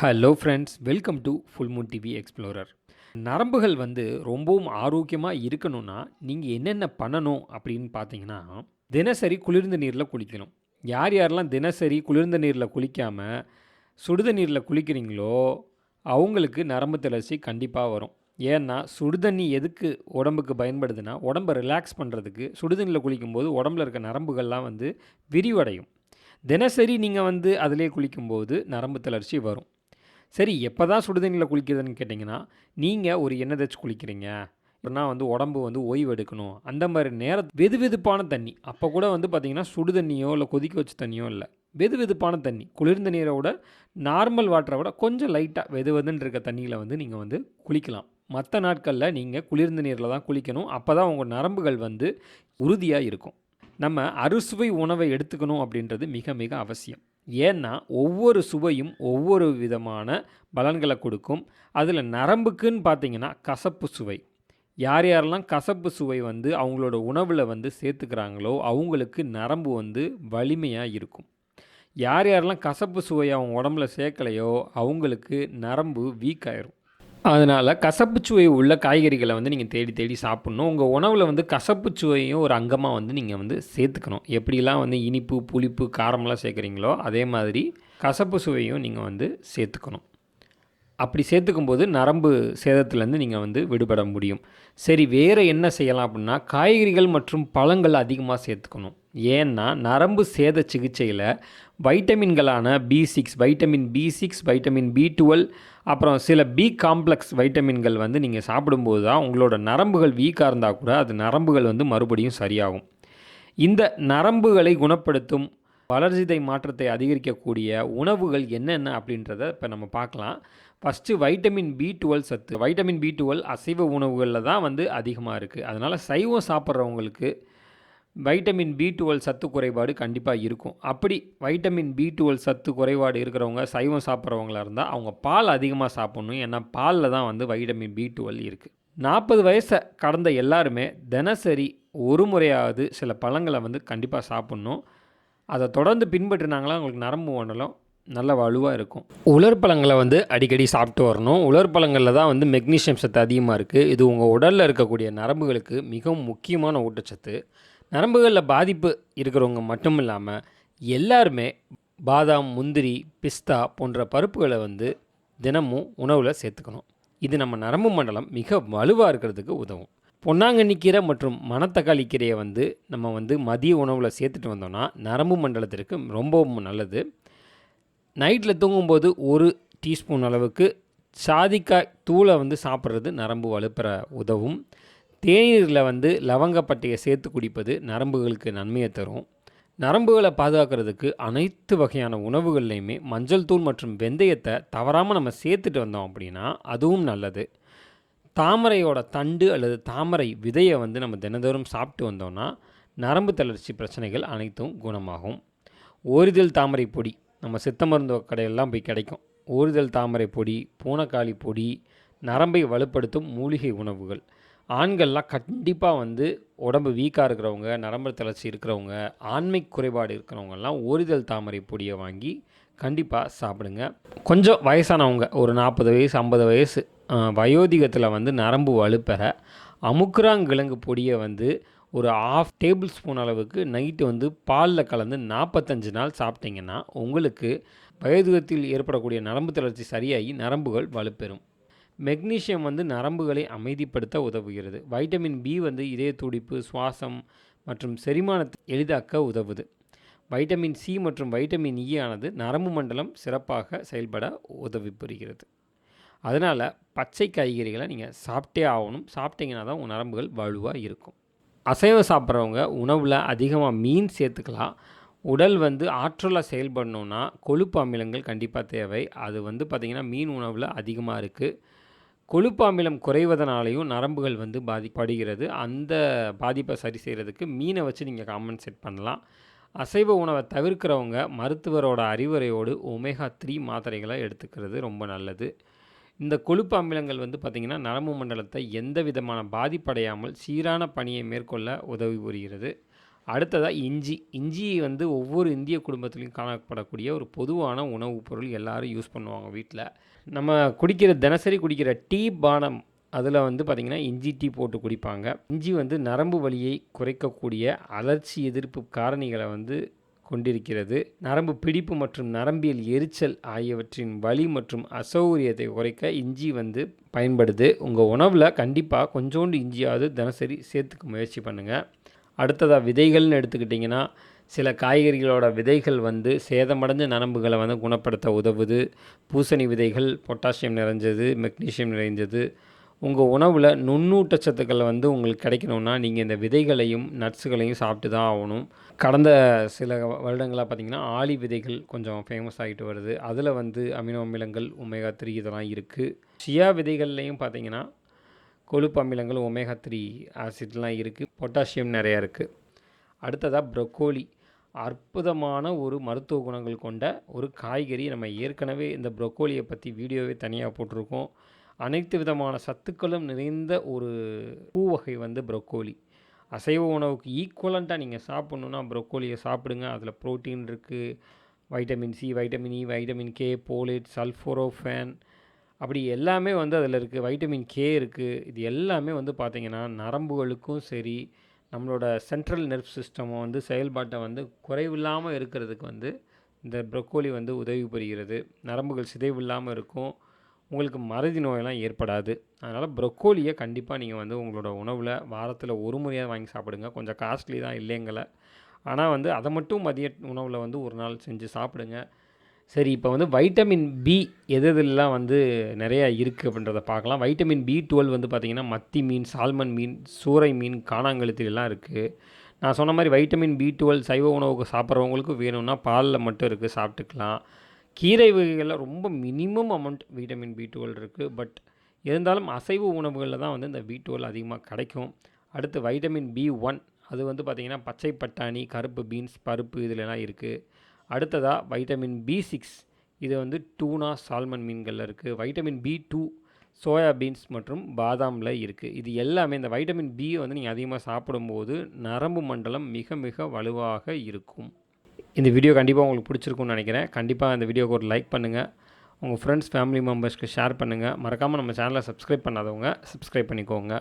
Hello friends welcome to full moon TV explorer நரம்புகள் வந்து ரொம்பவும் ஆரோக்கியமாக இருக்கணும்னா நீங்கள் என்னென்ன பண்ணணும் அப்படின்னு பார்த்தீங்கன்னா தினசரி குளிர்ந்த நீரில் குளிக்கணும். யார் யாரெல்லாம் தினசரி குளிர்ந்த நீரில் குளிக்காமல் சுடுத நீரில் குளிக்கிறீங்களோ அவங்களுக்கு நரம்பு தளர்ச்சி கண்டிப்பாக வரும். ஏன்னா சுடுதண்ணி எதுக்கு உடம்புக்கு பயன்படுதுன்னா உடம்பை ரிலாக்ஸ் பண்ணுறதுக்கு சுடுதண்ணியில் குளிக்கும்போது உடம்புல இருக்க நரம்புகள்லாம் வந்து விரிவடையும். தினசரி நீங்கள் வந்து அதிலே குளிக்கும்போது நரம்பு தளர்ச்சி வரும். சரி எப்போ தான் சுடுதண்ணியில் குளிக்கிறதுன்னு கேட்டிங்கன்னா நீங்கள் ஒரு எண்ணெய் தச்சு குளிக்கிறீங்க. இல்லைனா வந்து உடம்பு வந்து ஓய்வு எடுக்கணும். அந்த மாதிரி நேர வெது வெதுப்பான தண்ணி. அப்போ கூட வந்து பார்த்திங்கன்னா சுடு தண்ணியோ இல்லை கொதிக்க வச்ச தண்ணியோ இல்லை. வெது வெதுப்பான தண்ணி. குளிர்ந்த நீரை விட நார்மல் வாட்டரை விட கொஞ்சம் லைட்டாக வெது வெதுன்னு இருக்க தண்ணியில் வந்து நீங்கள் வந்து குளிக்கலாம். மற்ற நாட்களில் நீங்கள் குளிர்ந்த நீரில் தான் குளிக்கணும். அப்போ தான் உங்கள் நரம்புகள் வந்து உறுதியாக இருக்கும். நம்ம அறுசுவை உணவை எடுத்துக்கணும் அப்படின்றது மிக மிக அவசியம். ஏன்னா ஒவ்வொரு சுவையும் ஒவ்வொரு விதமான பலன்களை கொடுக்கும். அதில் நரம்புக்குன்னு பார்த்தீங்கன்னா கசப்பு சுவை. யார் யாரெல்லாம் கசப்பு சுவை வந்து அவங்களோட உணவில் வந்து சேர்த்துக்கிறாங்களோ அவங்களுக்கு நரம்பு வந்து வலிமையாக இருக்கும். யார் யாரெல்லாம் கசப்பு சுவை அவங்க உடம்புல சேர்க்கலையோ அவங்களுக்கு நரம்பு வீக் ஆயிரும். அதனால் கசப்பு சுவை உள்ள காய்கறிகளை வந்து நீங்கள் தேடி தேடி சாப்பிட்ணும். உங்கள் உணவில் வந்து கசப்பு சுவையும் ஒரு அங்கமாக வந்து நீங்கள் வந்து சேர்த்துக்கணும். எப்படிலாம் வந்து இனிப்பு புளிப்பு காரமெல்லாம் சேர்க்குறீங்களோ அதே மாதிரி கசப்பு சுவையும் நீங்கள் வந்து சேர்த்துக்கணும். அப்படி சேர்த்துக்கும் போது நரம்பு சேதத்துலேருந்து நீங்கள் வந்து விடுபட முடியும். சரி வேறு என்ன செய்யலாம் அப்படின்னா காய்கறிகள் மற்றும் பழங்கள் அதிகமாக சேர்த்துக்கணும். ஏன்னா நரம்பு சேத சிகிச்சையில் வைட்டமின்களான B six vitamin B six vitamin B twelve அப்புறம் சில பி காம்ப்ளெக்ஸ் வைட்டமின்கள் வந்து நீங்கள் சாப்பிடும்போது தான் உங்களோட நரம்புகள் வீக்காக இருந்தால் கூட அது நரம்புகள் வந்து மறுபடியும் சரியாகும். இந்த நரம்புகளை குணப்படுத்தும் வளர்சிதை மாற்றத்தை அதிகரிக்கக்கூடிய உணவுகள் என்னென்ன அப்படின்றத இப்போ நம்ம பார்க்கலாம். ஃபஸ்ட்டு வைட்டமின் பி டுவெல் சத்து. வைட்டமின் பி டுவெல் அசைவ உணவுகளில் தான் வந்து அதிகமாக இருக்குது அதனால் சைவம் சாப்பிட்றவங்களுக்கு வைட்டமின் பி டுவெல் சத்து குறைபாடு கண்டிப்பாக இருக்கும். அப்படி வைட்டமின் பி டுவெல் சத்து குறைபாடு இருக்கிறவங்க சைவம் சாப்பிட்றவங்களா இருந்தால் அவங்க பால் அதிகமாக சாப்பிட்ணும். ஏன்னா பாலில் தான் வந்து வைட்டமின் பி டுவெல் இருக்குது நாற்பது வயசை கடந்த எல்லாருமே தினசரி ஒரு முறையாவது சில பழங்களை வந்து கண்டிப்பாக சாப்பிட்ணும். அதை தொடர்ந்து பின்பற்றினாங்களா உங்களுக்கு நரம்பு மண்டலம் நல்ல வலுவாக இருக்கும். உலர்பழங்களை வந்து அடிக்கடி சாப்பிட்டு வரணும். உலர்பழங்களில் தான் வந்து மெக்னீஷியம் சத்து அதிகமாக இருக்குது இது உங்கள் உடலில் இருக்கக்கூடிய நரம்புகளுக்கு மிகவும் முக்கியமான ஊட்டச்சத்து. நரம்புகளில் பாதிப்பு இருக்கிறவங்க மட்டும் இல்லாமல் எல்லாருமே பாதாம் முந்திரி பிஸ்தா போன்ற பருப்புகளை வந்து தினமும் உணவில் சேர்த்துக்கணும். இது நம்ம நரம்பு மண்டலம் மிக வலுவாக இருக்கிறதுக்கு உதவும். பொன்னாங்கண்ணி கீரை மற்றும் மணத்தக்காளி கீரையை வந்து நம்ம வந்து மதிய உணவில் சேர்த்துட்டு வந்தோம்னா நரம்பு மண்டலத்திற்கு ரொம்பவும் நல்லது. நைட்டில் தூங்கும்போது ஒரு டீஸ்பூன் அளவுக்கு சாதிக்காய் தூளை வந்து சாப்பிட்றது நரம்பு வலுப்பெற உதவும். தேநீரில் வந்து லவங்கப்பட்டையை சேர்த்து குடிப்பது நரம்புகளுக்கு நன்மையை தரும். நரம்புகளை பாதுகாக்கிறதுக்கு அனைத்து வகையான உணவுகள்லையுமே மஞ்சள் தூள் மற்றும் வெந்தயத்தை தவறாமல் நம்ம சேர்த்துட்டு வந்தோம் அப்படின்னா அதுவும் நல்லது. தாமரையோட தண்டு அல்லது தாமரை விதையை வந்து நம்ம தினந்தோறும் சாப்பிட்டு வந்தோம்னா நரம்பு தளர்ச்சி பிரச்சனைகள் அனைத்தும் குணமாகும். ஓரிதழ் தாமரை பொடி நம்ம சித்த மருந்து கடையெல்லாம் போய் கிடைக்கும். ஓரிதழ் தாமரை பொடி பூனைக்காளி பொடி நரம்பை வலுப்படுத்தும் மூலிகை உணவுகள். ஆண்கள்லாம் கண்டிப்பாக வந்து உடம்பு வீக்காக இருக்கிறவங்க நரம்பு தளர்ச்சி இருக்கிறவங்க ஆண்மை குறைபாடு இருக்கிறவங்கெல்லாம் ஓரிதழ் தாமரை பொடியை வாங்கி கண்டிப்பாக சாப்பிடுங்க. கொஞ்சம் வயசானவங்க ஒரு நாற்பது வயசு ஐம்பது வயசு வயோதிகத்தில் வந்து நரம்பு வலுப்பெற அமுக்குராங்கிழங்கு பொடியை வந்து ஒரு ஆஃப் டேபிள் ஸ்பூன் அளவுக்கு நைட்டு வந்து பாலில் கலந்து நாற்பத்தஞ்சு நாள் சாப்பிட்டிங்கன்னா உங்களுக்கு வயோதிகத்தில் ஏற்படக்கூடிய நரம்பு தளர்ச்சி சரியாகி நரம்புகள் வலுப்பெறும். மெக்னீஷியம் வந்து நரம்புகளை அமைதிப்படுத்த உதவுகிறது. வைட்டமின் பி வந்து இதய துடிப்பு சுவாசம் மற்றும் செரிமானத்தை எளிதாக்க உதவுது. வைட்டமின் சி மற்றும் வைட்டமின் இ ஆனது நரம்பு மண்டலம் சிறப்பாக செயல்பட உதவி புரிகிறது. அதனால் பச்சை காய்கறிகளை நீங்கள் சாப்பிட்டே ஆகணும். சாப்பிட்டீங்கன்னா தான் உங்கள் நரம்புகள் வலுவாக இருக்கும். அசைவ சாப்பிட்றவங்க உணவில் அதிகமாக மீன் சேர்த்துக்கலாம். உடல் வந்து ஆற்றலாக செயல்படணுன்னா கொழுப்பு அமிலங்கள் கண்டிப்பாக தேவை. அது வந்து பார்த்திங்கன்னா மீன் உணவில் அதிகமாக இருக்குது கொழுப்பு அமிலம் குறைவதனாலையும் நரம்புகள் வந்து பாதிப்படுகிறது அந்த பாதிப்பை சரி செய்கிறதுக்கு மீனை வச்சு நீங்கள் காம்பன்சேட் பண்ணலாம். அசைவ உணவை தவிர்க்கிறவங்க மருத்துவரோட அறிவுரையோடு ஒமேகா த்ரீ மாத்திரைகளை எடுத்துக்கிறது ரொம்ப நல்லது. இந்த கொழுப்பு அமிலங்கள் வந்து பார்த்திங்கன்னா நரம்பு மண்டலத்தை எந்த விதமான பாதிப்படையாமல் சீரான பணியை மேற்கொள்ள உதவி புரிகிறது. அடுத்ததாக இஞ்சி. இஞ்சி வந்து ஒவ்வொரு இந்திய குடும்பத்திலையும் காணப்படக்கூடிய ஒரு பொதுவான உணவுப் பொருள் எல்லோரும் யூஸ் பண்ணுவாங்க வீட்டில் நம்ம குடிக்கிற தினசரி குடிக்கிற டீ பானம் அதில் வந்து பார்த்திங்கன்னா இஞ்சி டீ போட்டு குடிப்பாங்க. இஞ்சி வந்து நரம்பு வலியை குறைக்கக்கூடிய அலர்ச்சி எதிர்ப்பு காரணிகளை வந்து கொண்டிருக்கிறது. நரம்பு பிடிப்பு மற்றும் நரம்பியல் எரிச்சல் ஆகியவற்றின் வலி மற்றும் அசௌகரியத்தை குறைக்க இஞ்சி வந்து பயன்படுது. உங்கள் உணவில் கண்டிப்பாக கொஞ்சோண்டு இஞ்சியாவது தினசரி சேர்த்துக்க முயற்சி பண்ணுங்கள் அடுத்ததாக விதைகள்னு எடுத்துக்கிட்டிங்கன்னா சில காய்கறிகளோட விதைகள் வந்து சேதமடைஞ்ச நரம்புகளை வந்து குணப்படுத்த உதவுது. பூசணி விதைகள் பொட்டாசியம் நிறைஞ்சது மெக்னீசியம் நிறைஞ்சது. உங்கள் உணவில் நுண்ணூட்டச்சத்துக்கள் வந்து உங்களுக்கு கிடைக்கணுன்னா நீங்கள் இந்த விதைகளையும் நட்ஸுகளையும் சாப்பிட்டு தான் ஆகணும். கடந்த சில வருடங்களாக பார்த்திங்கன்னா ஆலி விதைகள் கொஞ்சம் ஃபேமஸ் ஆகிட்டு வருது. அதில் வந்து அமினோ அமிலங்கள் ஒமேகா த்ரீ இதெல்லாம் இருக்குது ஷியா விதைகள்லையும் பார்த்திங்கன்னா கொழுப்பு அமிலங்கள் ஒமேகா த்ரீ ஆசிட்லாம் இருக்குது பொட்டாசியம் நிறையா இருக்குது அடுத்ததாக ப்ரொக்கோலி அற்புதமான ஒரு மருத்துவ குணங்கள் கொண்ட ஒரு காய்கறி. நம்ம ஏற்கனவே இந்த ப்ரொக்கோலியை பற்றி வீடியோவே தனியாக போட்டிருக்கோம். அனைத்து விதமான சத்துக்களும் நிறைந்த ஒரு பூ வகை வந்து ப்ரொக்கோலி அசைவ உணவுக்கு ஈக்குவலண்ட்டாக நீங்கள் சாப்பிட்ணுன்னா ப்ரொக்கோலியை சாப்பிடுங்க. அதில் ப்ரோட்டீன் இருக்குது vitamin C vitamin E vitamin K folate sulforaphane அப்படி எல்லாமே வந்து அதில் இருக்குது வைட்டமின் கே இருக்குது இது எல்லாமே வந்து பார்த்திங்கன்னா நரம்புகளுக்கும் சரி நம்மளோட சென்ட்ரல் நெர்வ் சிஸ்டமும் வந்து செயல்பாட்டை வந்து குறைவில்லாமல் இருக்கிறதுக்கு வந்து இந்த ப்ரொக்கோலி வந்து உதவி புரிகிறது. நரம்புகள் சிதைவில்லாமல் இருக்கும். உங்களுக்கு மறதி நோயெல்லாம் ஏற்படாது. அதனால் ப்ரொக்கோலியை கண்டிப்பாக நீங்கள் வந்து உங்களோட உணவில் வாரத்தில் ஒரு முறையாக வாங்கி சாப்பிடுங்க. கொஞ்சம் காஸ்ட்லி தான் இல்லைங்களை ஆனால் வந்து அதை மட்டும் மதிய உணவில் வந்து ஒரு நாள் செஞ்சு சாப்பிடுங்க. சரி இப்போ வந்து வைட்டமின் பி எது எதுலாம் வந்து நிறையா இருக்குது அப்படின்றத பார்க்கலாம். வைட்டமின் பி டுவெல் வந்து பார்த்திங்கன்னா மத்தி மீன் சால்மன் மீன் சூறை மீன் காணாங்கழுத்திலாம் இருக்குது நான் சொன்ன மாதிரி வைட்டமின் பி டுவெல் சைவ உணவுக்கு சாப்பிட்றவங்களுக்கு வேணும்னா பாலில் மட்டும் இருக்குது சாப்பிட்டுக்கலாம். கீரை வகைகளில் ரொம்ப minimum amount vitamin B twelve இருக்குது பட் இருந்தாலும் அசைவு உணவுகளில் தான் வந்து இந்த பி டுவெல் அதிகமாக கிடைக்கும். அடுத்து வைட்டமின் பி ஒன் அது வந்து பார்த்திங்கன்னா பச்சை பட்டாணி கருப்பு பீன்ஸ் பருப்பு இதிலலாம் இருக்குது அடுத்ததாக வைட்டமின் பி சிக்ஸ் இது வந்து டூனா சால்மன் மீன்களில் இருக்குது vitamin B two soya beans மற்றும் பாதாமில் இருக்குது இது எல்லாமே இந்த வைட்டமின் பி வந்து நீங்கள் அதிகமாக சாப்பிடும்போது நரம்பு மண்டலம் மிக மிக வலுவாக இருக்கும். இந்த வீடியோ கண்டிப்பாக உங்களுக்கு பிடிச்சிருக்கும்னு நினைக்கிறேன். கண்டிப்பாக இந்த வீடியோக்கு ஒரு லைக் பண்ணுங்கள் உங்கள் ஃப்ரெண்ட்ஸ் ஃபேமிலி மெம்பர்ஸ்க்கு ஷேர் பண்ணுங்கள் மறக்காமல் நம்ம சேனலை சப்ஸ்கிரைப் பண்ணாதவங்க சப்ஸ்கிரைப் பண்ணிக்கோங்க.